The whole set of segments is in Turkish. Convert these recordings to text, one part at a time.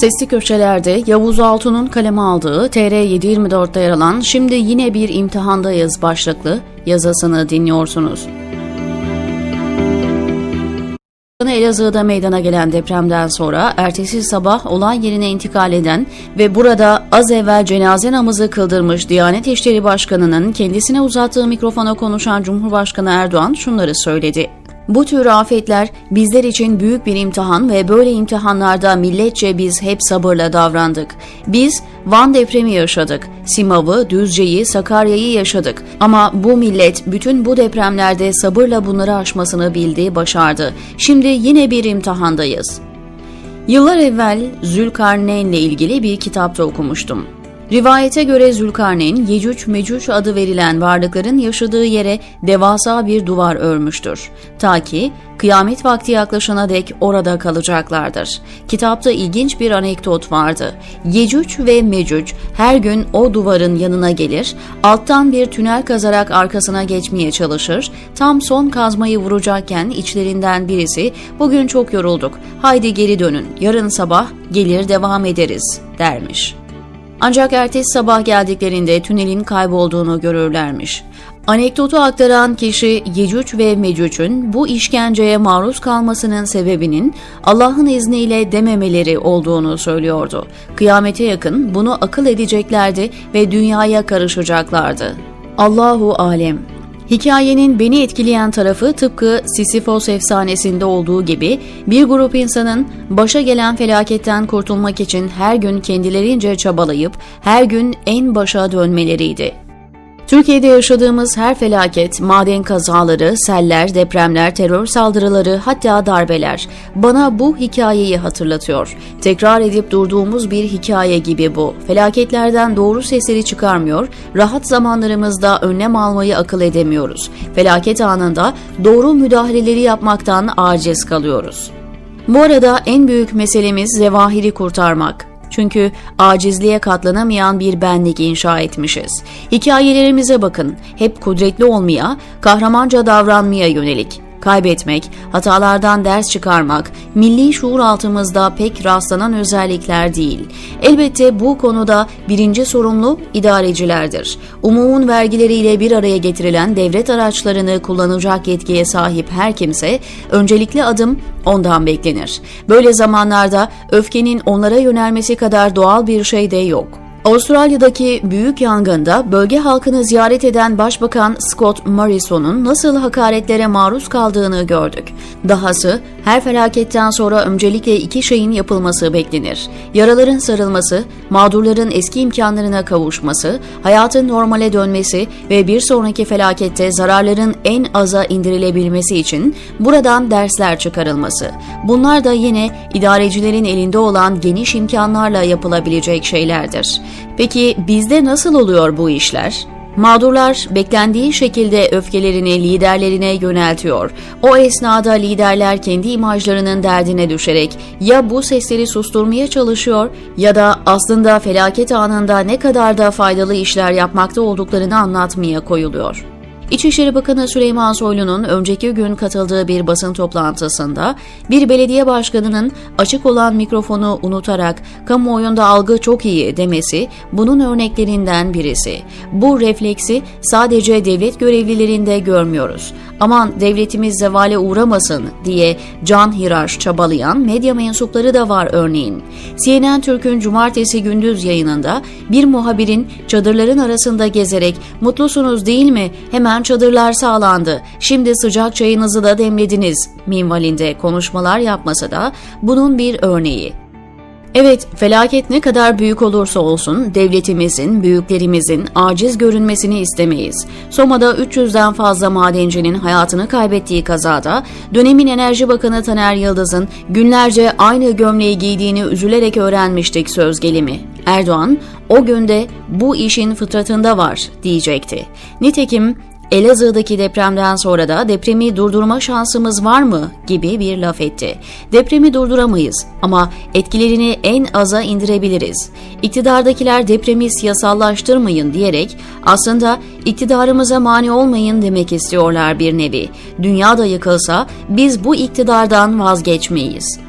Sesli köşelerde Yavuz Altun'un kaleme aldığı TR724'te yer alan Şimdi Yine Bir imtihandayız başlıklı yazısını dinliyorsunuz. Elazığ'da meydana gelen depremden sonra ertesi sabah olay yerine intikal eden ve burada az evvel cenaze namazı kıldırmış Diyanet İşleri Başkanı'nın kendisine uzattığı mikrofona konuşan Cumhurbaşkanı Erdoğan şunları söyledi. Bu tür afetler bizler için büyük bir imtihan ve böyle imtihanlarda milletçe biz hep sabırla davrandık. Biz Van depremi yaşadık, Simav'ı, Düzce'yi, Sakarya'yı yaşadık. Ama bu millet bütün bu depremlerde sabırla bunları aşmasını bildi, başardı. Şimdi yine bir imtihandayız. Yıllar evvel Zülkarneyn'le ilgili bir kitapta okumuştum. Rivayete göre Zülkarneyn, Yecüc Mecüc adı verilen varlıkların yaşadığı yere devasa bir duvar örmüştür. Ta ki kıyamet vakti yaklaşana dek orada kalacaklardır. Kitapta ilginç bir anekdot vardı. Yecüc ve Mecüc her gün o duvarın yanına gelir, alttan bir tünel kazarak arkasına geçmeye çalışır, tam son kazmayı vuracakken içlerinden birisi bugün çok yorulduk, haydi geri dönün, yarın sabah gelir devam ederiz dermiş. Ancak ertesi sabah geldiklerinde tünelin kaybolduğunu görürlermiş. Anekdotu aktaran kişi Yecüc ve Mecüc'ün bu işkenceye maruz kalmasının sebebinin Allah'ın izniyle dememeleri olduğunu söylüyordu. Kıyamete yakın bunu akıl edeceklerdi ve dünyaya karışacaklardı. Allahu alem. Hikayenin beni etkileyen tarafı tıpkı Sisyphos efsanesinde olduğu gibi bir grup insanın başa gelen felaketten kurtulmak için her gün kendilerince çabalayıp her gün en başa dönmeleriydi. Türkiye'de yaşadığımız her felaket, maden kazaları, seller, depremler, terör saldırıları hatta darbeler bana bu hikayeyi hatırlatıyor. Tekrar edip durduğumuz bir hikaye gibi bu. Felaketlerden doğru sesleri çıkarmıyor, rahat zamanlarımızda önlem almayı akıl edemiyoruz. Felaket anında doğru müdahaleleri yapmaktan aciz kalıyoruz. Bu arada en büyük meselemiz zevahiri kurtarmak. Çünkü acizliğe katlanamayan bir benlik inşa etmişiz. Hikayelerimize bakın. Hep kudretli olmaya, kahramanca davranmaya yönelik. Kaybetmek, hatalardan ders çıkarmak, milli şuur altımızda pek rastlanan özellikler değil. Elbette bu konuda birinci sorumlu idarecilerdir. Umumun vergileriyle bir araya getirilen devlet araçlarını kullanacak yetkiye sahip her kimse, öncelikli adım ondan beklenir. Böyle zamanlarda öfkenin onlara yönelmesi kadar doğal bir şey de yok. Avustralya'daki büyük yangında bölge halkını ziyaret eden Başbakan Scott Morrison'un nasıl hakaretlere maruz kaldığını gördük. Dahası her felaketten sonra öncelikle iki şeyin yapılması beklenir. Yaraların sarılması, mağdurların eski imkanlarına kavuşması, hayatın normale dönmesi ve bir sonraki felakette zararların en aza indirilebilmesi için buradan dersler çıkarılması. Bunlar da yine idarecilerin elinde olan geniş imkanlarla yapılabilecek şeylerdir. Peki bizde nasıl oluyor bu işler? Mağdurlar beklendiği şekilde öfkelerini liderlerine yöneltiyor. O esnada liderler kendi imajlarının derdine düşerek ya bu sesleri susturmaya çalışıyor ya da aslında felaket anında ne kadar da faydalı işler yapmakta olduklarını anlatmaya koyuluyor. İçişleri Bakanı Süleyman Soylu'nun önceki gün katıldığı bir basın toplantısında bir belediye başkanının açık olan mikrofonu unutarak kamuoyunda algı çok iyi demesi bunun örneklerinden birisi. Bu refleksi sadece devlet görevlilerinde görmüyoruz. Aman devletimiz zevale uğramasın diye can hiraş çabalayan medya mensupları da var örneğin. CNN Türk'ün cumartesi gündüz yayınında bir muhabirin çadırların arasında gezerek mutlusunuz değil mi hemen Hemen çadırlar sağlandı. Şimdi sıcak çayınızı da demlediniz. Minvalinde konuşmalar yapmasa da bunun bir örneği. Evet, felaket ne kadar büyük olursa olsun devletimizin, büyüklerimizin aciz görünmesini istemeyiz. Soma'da 300'den fazla madencinin hayatını kaybettiği kazada dönemin Enerji Bakanı Taner Yıldız'ın günlerce aynı gömleği giydiğini üzülerek öğrenmiştik söz gelimi. Erdoğan o günde bu işin fıtratında var diyecekti. Nitekim Elazığ'daki depremden sonra da depremi durdurma şansımız var mı gibi bir laf etti. Depremi durduramayız ama etkilerini en aza indirebiliriz. İktidardakiler depremi siyasallaştırmayın diyerek aslında iktidarımıza mani olmayın demek istiyorlar bir nevi. Dünya da yıkılsa biz bu iktidardan vazgeçmeyiz.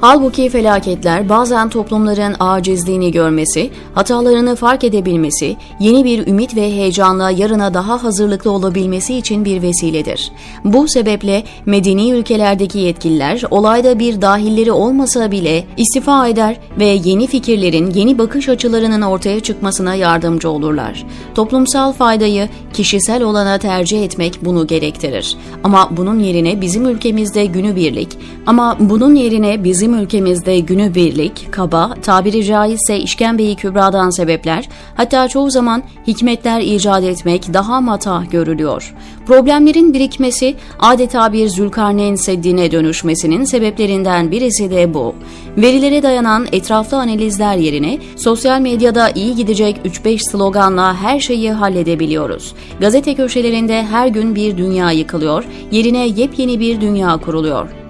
Halbuki felaketler bazen toplumların acizliğini görmesi, hatalarını fark edebilmesi, yeni bir ümit ve heyecanla yarına daha hazırlıklı olabilmesi için bir vesiledir. Bu sebeple medeni ülkelerdeki yetkililer olayda bir dahilleri olmasa bile istifa eder ve yeni fikirlerin, yeni bakış açılarının ortaya çıkmasına yardımcı olurlar. Toplumsal faydayı kişisel olana tercih etmek bunu gerektirir. Ama bunun yerine bizim ülkemizde günübirlik, ama bunun yerine bizim ülkemizde günübirlik, kaba, tabiri caizse işkembeyi kübradan sebepler, hatta çoğu zaman hikmetler icat etmek daha matah görülüyor. Problemlerin birikmesi adeta bir Zülkarneyn Seddi'ne dönüşmesinin sebeplerinden birisi de bu. Verilere dayanan etraflı analizler yerine sosyal medyada iyi gidecek 3-5 sloganla her şeyi halledebiliyoruz. Gazete köşelerinde her gün bir dünya yıkılıyor, yerine yepyeni bir dünya kuruluyor.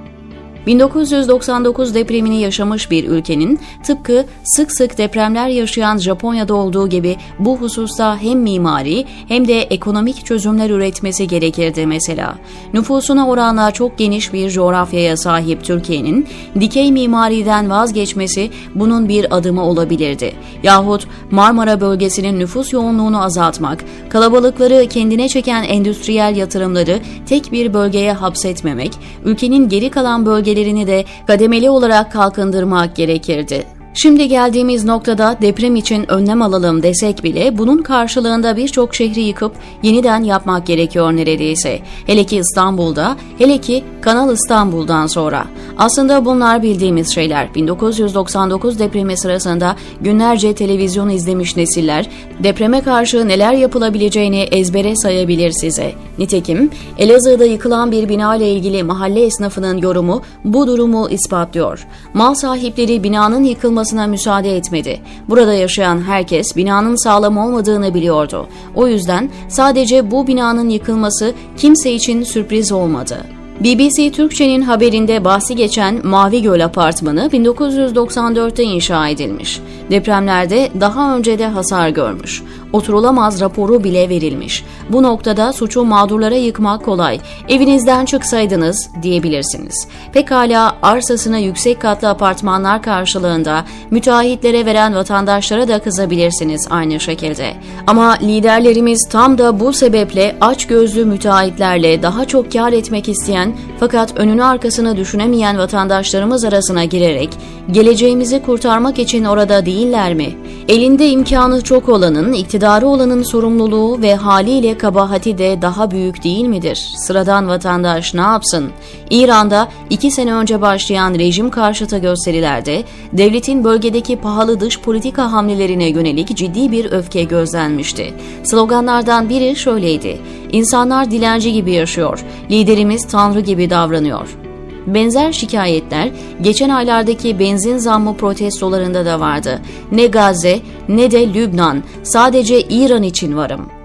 1999 depremini yaşamış bir ülkenin tıpkı sık sık depremler yaşayan Japonya'da olduğu gibi bu hususta hem mimari hem de ekonomik çözümler üretmesi gerekirdi mesela. Nüfusuna oranla çok geniş bir coğrafyaya sahip Türkiye'nin dikey mimariden vazgeçmesi bunun bir adımı olabilirdi. Yahut Marmara bölgesinin nüfus yoğunluğunu azaltmak, kalabalıkları kendine çeken endüstriyel yatırımları tek bir bölgeye hapsetmemek, ülkenin geri kalan bölgeleri bölgelerini de kademeli olarak kalkındırmak gerekirdi. Şimdi geldiğimiz noktada deprem için önlem alalım desek bile bunun karşılığında birçok şehri yıkıp yeniden yapmak gerekiyor neredeyse. Hele ki İstanbul'da, hele ki Kanal İstanbul'dan sonra. Aslında bunlar bildiğimiz şeyler. 1999 depremi sırasında günlerce televizyon izlemiş nesiller depreme karşı neler yapılabileceğini ezbere sayabilir size. Nitekim Elazığ'da yıkılan bir bina ile ilgili mahalle esnafının yorumu bu durumu ispatlıyor. Mal sahipleri binanın yıkılmasına müsaade etmedi. Burada yaşayan herkes binanın sağlam olmadığını biliyordu. O yüzden sadece bu binanın yıkılması kimse için sürpriz olmadı. BBC Türkçe'nin haberinde bahsi geçen Mavi Göl Apartmanı 1994'te inşa edilmiş. Depremlerde daha önce de hasar görmüş. Oturulamaz raporu bile verilmiş. Bu noktada suçu mağdurlara yıkmak kolay. Evinizden çıksaydınız diyebilirsiniz. Pekala arsasını yüksek katlı apartmanlar karşılığında müteahhitlere veren vatandaşlara da kızabilirsiniz aynı şekilde. Ama liderlerimiz tam da bu sebeple aç gözlü müteahhitlerle daha çok kar etmek isteyen fakat önünü arkasını düşünemeyen vatandaşlarımız arasına girerek geleceğimizi kurtarmak için orada değiller mi? Elinde imkanı çok olanın, iktidarı olanın sorumluluğu ve haliyle kabahati de daha büyük değil midir? Sıradan vatandaş ne yapsın? İran'da iki sene önce başlayan rejim karşıtı gösterilerde devletin bölgedeki pahalı dış politika hamlelerine yönelik ciddi bir öfke gözlenmişti. Sloganlardan biri şöyleydi. İnsanlar dilenci gibi yaşıyor, liderimiz tanrı gibi davranıyor. Benzer şikayetler geçen aylardaki benzin zammı protestolarında da vardı. Ne Gazze ne de Lübnan, sadece İran için varım.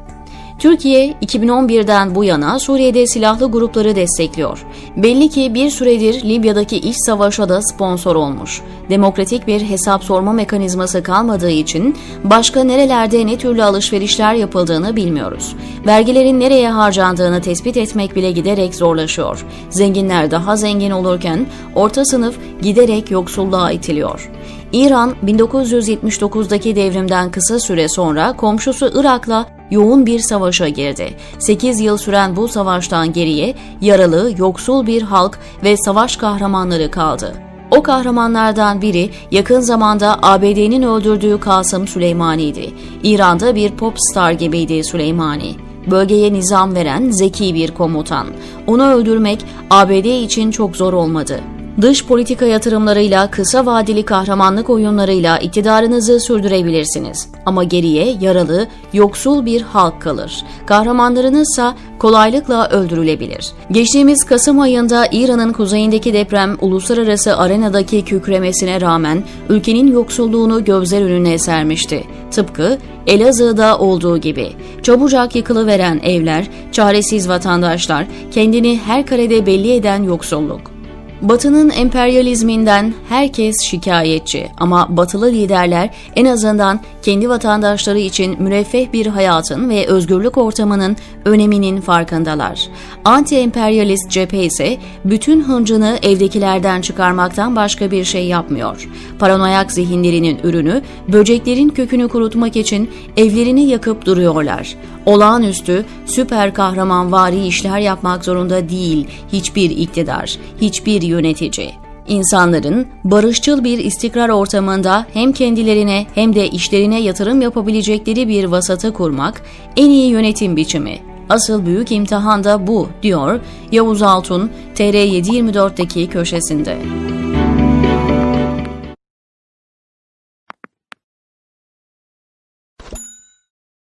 Türkiye 2011'den bu yana Suriye'de silahlı grupları destekliyor. Belli ki bir süredir Libya'daki iç savaşa da sponsor olmuş. Demokratik bir hesap sorma mekanizması kalmadığı için başka nerelerde ne türlü alışverişler yapıldığını bilmiyoruz. Vergilerin nereye harcandığını tespit etmek bile giderek zorlaşıyor. Zenginler daha zengin olurken orta sınıf giderek yoksulluğa itiliyor. İran 1979'daki devrimden kısa süre sonra komşusu Irak'la yoğun bir savaşa girdi. 8 yıl süren bu savaştan geriye yaralı, yoksul bir halk ve savaş kahramanları kaldı. O kahramanlardan biri yakın zamanda ABD'nin öldürdüğü Kasım Süleymani'ydi. İran'da bir pop star gibiydi Süleymani. Bölgeye nizam veren zeki bir komutan. Onu öldürmek ABD için çok zor olmadı. Dış politika yatırımlarıyla, kısa vadeli kahramanlık oyunlarıyla iktidarınızı sürdürebilirsiniz. Ama geriye yaralı, yoksul bir halk kalır. Kahramanlarınızsa kolaylıkla öldürülebilir. Geçtiğimiz Kasım ayında İran'ın kuzeyindeki deprem uluslararası arenadaki kükremesine rağmen ülkenin yoksulluğunu gözler önüne sermişti. Tıpkı Elazığ'da olduğu gibi. Çabucak yıkılıveren evler, çaresiz vatandaşlar, kendini her karede belli eden yoksulluk. Batı'nın emperyalizminden herkes şikayetçi. Ama batılı liderler en azından kendi vatandaşları için müreffeh bir hayatın ve özgürlük ortamının öneminin farkındalar. Anti-emperyalist cephe ise bütün hıncını evdekilerden çıkarmaktan başka bir şey yapmıyor. Paranoyak zihinlerinin ürünü böceklerin kökünü kurutmak için evlerini yakıp duruyorlar. Olağanüstü, süper kahramanvari işler yapmak zorunda değil hiçbir iktidar, hiçbir yönetici. İnsanların barışçıl bir istikrar ortamında hem kendilerine hem de işlerine yatırım yapabilecekleri bir vasatı kurmak en iyi yönetim biçimi. Asıl büyük imtihan da bu, diyor Yavuz Altun, TR724'deki köşesinde.